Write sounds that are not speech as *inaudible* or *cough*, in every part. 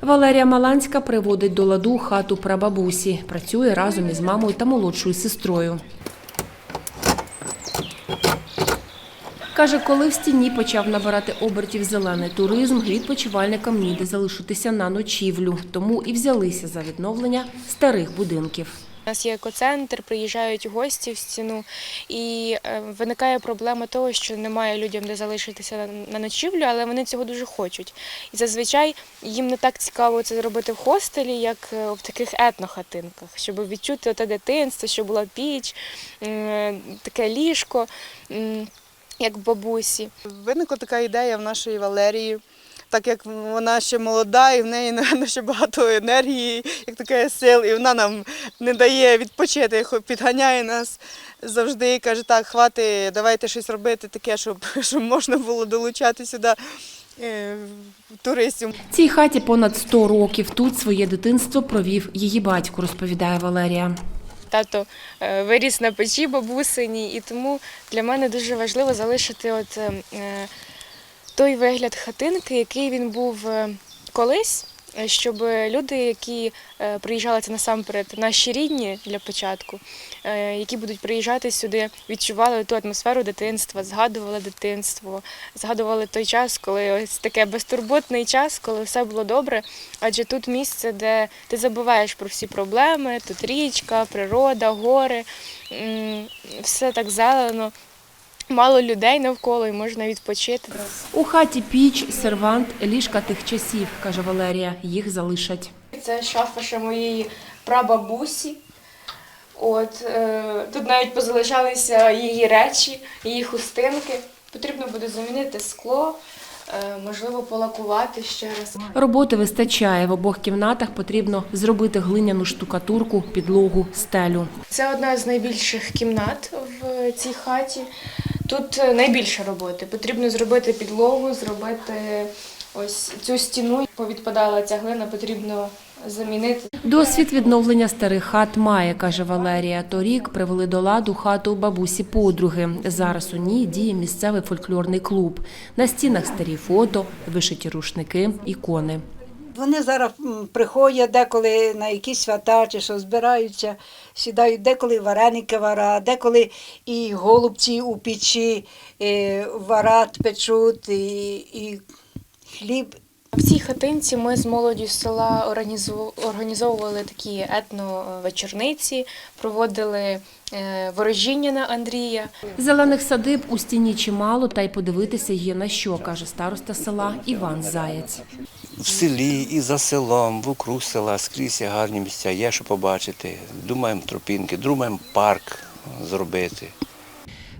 Валерія Маланська приводить до ладу хату прабабусі. Працює разом із мамою та молодшою сестрою. Каже, коли в стіні почав набирати обертів зелений туризм, відпочивальникам ніде залишитися на ночівлю. Тому і взялися за відновлення старих будинків. У нас є екоцентр, приїжджають гості в стіну, і е, виникає проблема того, що немає людям де залишитися на- ночівлю, але вони цього дуже хочуть. І зазвичай їм не так цікаво це зробити в хостелі, як е, в таких етнохатинках, щоб відчути те дитинство, що була піч, таке ліжко, як бабусі. Виникла така ідея в нашої Валерії. Так як вона ще молода, і в неї напевно, ще багато енергії, як таке сил, і вона нам не дає відпочити, підганяє нас завжди. і Каже, так, хвати, давайте щось робити таке, щоб, *laughs* щоб можна було долучати сюди е, туристів. Цій хаті понад 100 років. Тут своє дитинство провів її батько, розповідає Валерія. Тато е, виріс на печі бабусині, і тому для мене дуже важливо залишити от, е, той вигляд хатинки, який він був е, колись, е, щоб люди, які е, приїжджали це насамперед наші рідні для початку, які будуть приїжджати сюди, відчували ту атмосферу дитинства, згадували дитинство, згадували той час, коли ось таке безтурботний час, коли все було добре. Адже тут місце, де ти забуваєш про всі проблеми, тут річка, природа, гори, все так зелено, мало людей навколо і можна відпочити. У хаті піч, сервант, ліжка тих часів, каже Валерія. Їх залишать. Це шафа ще моєї прабабусі. От, е, тут навіть позалишалися її речі, її хустинки. Потрібно буде замінити скло, е, можливо, полакувати ще раз. Роботи вистачає. В обох кімнатах потрібно зробити глиняну штукатурку, підлогу, стелю. Це одна з найбільших кімнат в цій хаті. Тут е, найбільше роботи. Потрібно зробити підлогу, зробити ось цю стіну. Повідпадала ця глина, потрібно замінити. Досвід відновлення старих хат має, каже Валерія. Торік привели до ладу хату бабусі подруги. Зараз у ній діє місцевий фольклорний клуб. На стінах старі фото, вишиті рушники, ікони. Вони зараз приходять деколи на якісь свята чи що збираються, сідають деколи вареники вара, деколи і голубці у печі і варат печуть, і, і хліб. В цій хатинці ми з молоддю села організовували такі етновечорниці, проводили е, ворожіння на Андрія. Зелених садиб у стіні чимало, та й подивитися є на що, каже староста села Іван Заєць. В селі і за селом, вокруг села, скрізь є гарні місця, є що побачити. Думаємо тропінки, думаємо парк зробити.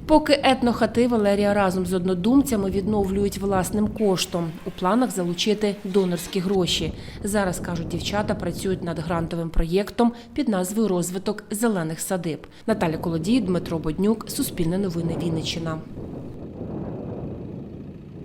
Поки етнохати Валерія разом з однодумцями відновлюють власним коштом. У планах залучити донорські гроші. Зараз, кажуть дівчата, працюють над грантовим проєктом під назвою Розвиток зелених садиб. Наталя Колодій, Дмитро Боднюк, Суспільне новини Вінниччина.